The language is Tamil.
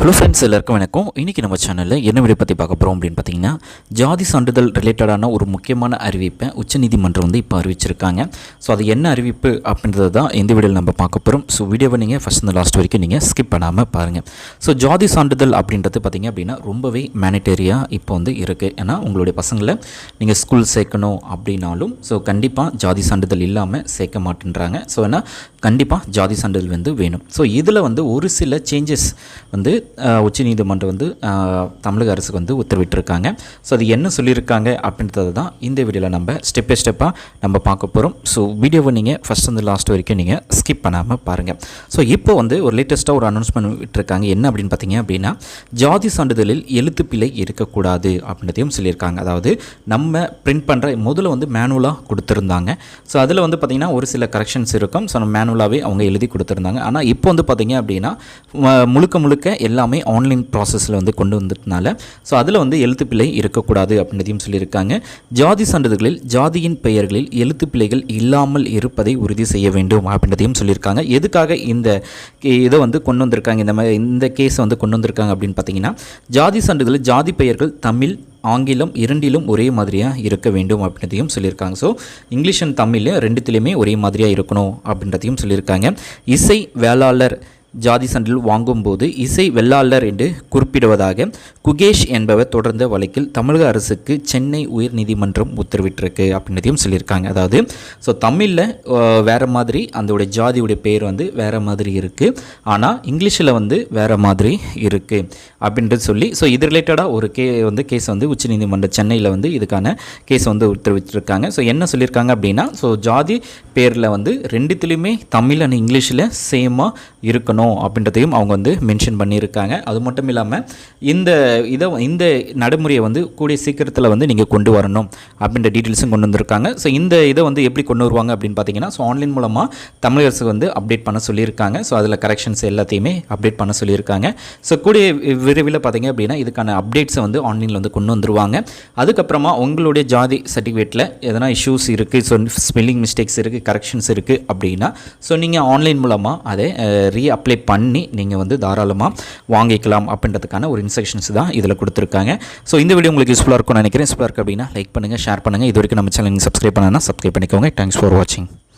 ஹலோ ஃப்ரெண்ட்ஸ் எல்லாருக்கும் வணக்கம். இன்றைக்கி நம்ம சேனலில் என்ன விட பற்றி பார்க்க போகிறோம் அப்படின்னு பார்த்தீங்கன்னா ஜாதி சான்றிதழ் ரிலேட்டடான ஒரு முக்கியமான அறிவிப்பை உச்சநீதிமன்றம் வந்து இப்போ அறிவிச்சிருக்காங்க. ஸோ அது என்ன அறிவிப்பு அப்படின்றது தான் இந்த வீடியோவில் நம்ம பார்க்க போகிறோம் ஸோ வீடியோவை நீங்கள் ஃபஸ்ட் இந்த லாஸ்ட் வரைக்கும் நீங்கள் ஸ்கிப் பண்ணாமல் பாருங்கள் ஸோ ஜாதி சான்றிதழ் அப்படின்றது பார்த்தீங்க அப்படின்னா ரொம்பவே மேனிட்டரியாக இப்போ வந்து இருக்குது ஏன்னா உங்களுடைய பசங்களை நீங்கள் ஸ்கூல் சேர்க்கணும் அப்படின்னாலும் ஸோ கண்டிப்பாக ஜாதி சான்றிதழ் இல்லாமல் சேர்க்க மாட்டேன்றாங்க. ஸோ ஏன்னா கண்டிப்பாக ஜாதி சான்றிதழ் வந்து வேணும். ஸோ இதில் வந்து ஒரு சில சேஞ்சஸ் வந்து உச்சநீதிமன்றம் வந்து தமிழக அரசுக்கு வந்து உத்தரவிட்டிருக்காங்க. ஸோ அது என்ன சொல்லியிருக்காங்க அப்படின்றது தான் இந்த வீடியோவில் நம்ம ஸ்டெப் பை ஸ்டெப்பாக நம்ம பார்க்க போகிறோம் ஸோ வீடியோவை நீங்கள் ஃபஸ்ட் வந்து லாஸ்ட் வரைக்கும் நீங்கள் ஸ்கிப் பண்ணாமல் பாருங்கள் ஸோ இப்போ வந்து ஒரு லேட்டஸ்ட்டாக ஒரு அனௌன்ஸ்மெண்ட் விட்டுருக்காங்க. என்ன அப்படின்னு பார்த்தீங்க அப்படின்னா ஜாதி சான்றிதழில் எழுத்துப்பிழை இருக்கக்கூடாது அப்படின்றதையும் சொல்லியிருக்காங்க. அதாவது நம்ம பிரிண்ட் பண்ணுற முதல்ல வந்து மேனுவலாக கொடுத்துருந்தாங்க. ஸோ அதில் வந்து பார்த்திங்கன்னா ஒரு சில கரெக்ஷன்ஸ் இருக்கும். ஸோ நம்ம மேனுவலாகவே அவங்க எழுதி கொடுத்துருந்தாங்க. ஆனால் இப்போ வந்து பார்த்திங்க அப்படின்னா முழுக்க முழுக்க எல்லாமே ஆன்லைன் ப்ராசஸில் வந்து கொண்டு வந்ததுனால ஸோ அதில் வந்து எழுத்துப்பிழை இருக்கக்கூடாது அப்படின்றதையும் சொல்லியிருக்காங்க. ஜாதி சான்றிதழ்களில் ஜாதியின் பெயர்களில் எழுத்துப்பிழைகள் இல்லாமல் இருப்பதை உறுதி செய்ய வேண்டும் அப்படின்றதையும் சொல்லியிருக்காங்க. எதுக்காக இந்த இதை வந்து கொண்டு வந்திருக்காங்க? இந்த மாதிரி இந்த கேஸை வந்து கொண்டு வந்திருக்காங்க அப்படின்னு பார்த்தீங்கன்னா ஜாதி சான்றிதழில் ஜாதி பெயர்கள் தமிழ் ஆங்கிலம் இரண்டிலும் ஒரே மாதிரியாக இருக்க வேண்டும் அப்படின்றதையும் சொல்லியிருக்காங்க. ஸோ இங்கிலீஷ் அண்ட் தமிழ் ரெண்டுத்திலையுமே ஒரே மாதிரியாக இருக்கணும் அப்படின்றதையும் சொல்லியிருக்காங்க. இசை வேளாளர் ஜாதி சான்றிதழ் வாங்கும்போது இசை வெள்ளாளர் என்று குறிப்பிடுவதாக குகேஷ் என்பவர் தொடர்ந்த வழக்கில் தமிழக அரசுக்கு சென்னை உயர்நீதிமன்றம் உத்தரவிட்டிருக்கு அப்படின்றதையும் சொல்லியிருக்காங்க. அதாவது ஸோ தமிழில் வேறு மாதிரி அதோடைய ஜாதியுடைய பேர் வந்து வேறு மாதிரி இருக்குது ஆனால் இங்கிலீஷில் வந்து வேறு மாதிரி இருக்குது அப்படின்றது சொல்லி ஸோ இது ரிலேட்டடாக ஒரு கே வந்து கேஸ் வந்து உச்சநீதிமன்றம் சென்னையில் வந்து இதுக்கான கேஸ் வந்து உத்தரவிட்டிருக்காங்க. ஸோ என்ன சொல்லியிருக்காங்க அப்படின்னா ஸோ ஜாதி பேரில் வந்து ரெண்டுத்துலேயுமே தமிழ் அண்ட் இங்கிலீஷில் சேமாக இருக்கணும். அப்படின்றதையும் அவங்க வந்து மென்ஷன் பண்ணியிருக்காங்க. அது மட்டும் இல்லாமல் இந்த இதை இந்த நடைமுறையை வந்து கூடிய சீக்கிரத்தில் வந்து நீங்கள் கொண்டு வரணும் அப்படின்ற டீட்டெயில்ஸும் கொண்டு வந்திருக்காங்க. ஸோ இந்த இதை வந்து எப்படி கொண்டு வருவாங்க அப்படின்னு பார்த்தீங்கன்னா ஸோ ஆன்லைன் மூலமாக தமிழக அரசு வந்து அப்டேட் பண்ண சொல்லியிருக்காங்க. ஸோ அதில் கரெக்ஷன்ஸ் எல்லாத்தையுமே அப்டேட் பண்ண சொல்லியிருக்காங்க. ஸோ கூடிய விரைவில் பார்த்தீங்க அப்படின்னா இதுக்கான அப்டேட்ஸை வந்து ஆன்லைனில் வந்து கொண்டு வந்துருவாங்க. அதுக்கப்புறமா உங்களுடைய ஜாதி சர்டிஃபிகேட்டில் எதனா இஷ்யூஸ் இருக்குது ஸோ ஸ்பெல்லிங் மிஸ்டேக்ஸ் இருக்குது கரெக்ஷன்ஸ் இருக்குது அப்படின்னா ஸோ நீங்கள் ஆன்லைன் மூலமாக அதை ரீ அப்ளை பண்ணி நீங்கள் வந்து தாராளமாக வாங்கிக்கலாம் அப்படின்றதுக்கான ஒரு இன்ஸ்ட்ரக்ஷன்ஸ் தான் இதில் கொடுத்துருக்காங்க. ஸோ இந்த வீடியோ உங்களுக்கு யூஸ்ஃபுல்லாக இருக்கும்னு நினைக்கிறேன். யூஸ்ஃபுல்லாக இருக்குது அப்படின்னா லைக் பண்ணுங்கள் ஷேர் பண்ணுங்கள் இது வரைக்கும் நம்ம சேனல் சப்ஸ்கிரைப் பண்ணனா சப்ஸ்கிரைப் பண்ணிக்கோங்க. தேங்க்ஸ் ஃபார் வாட்சிங்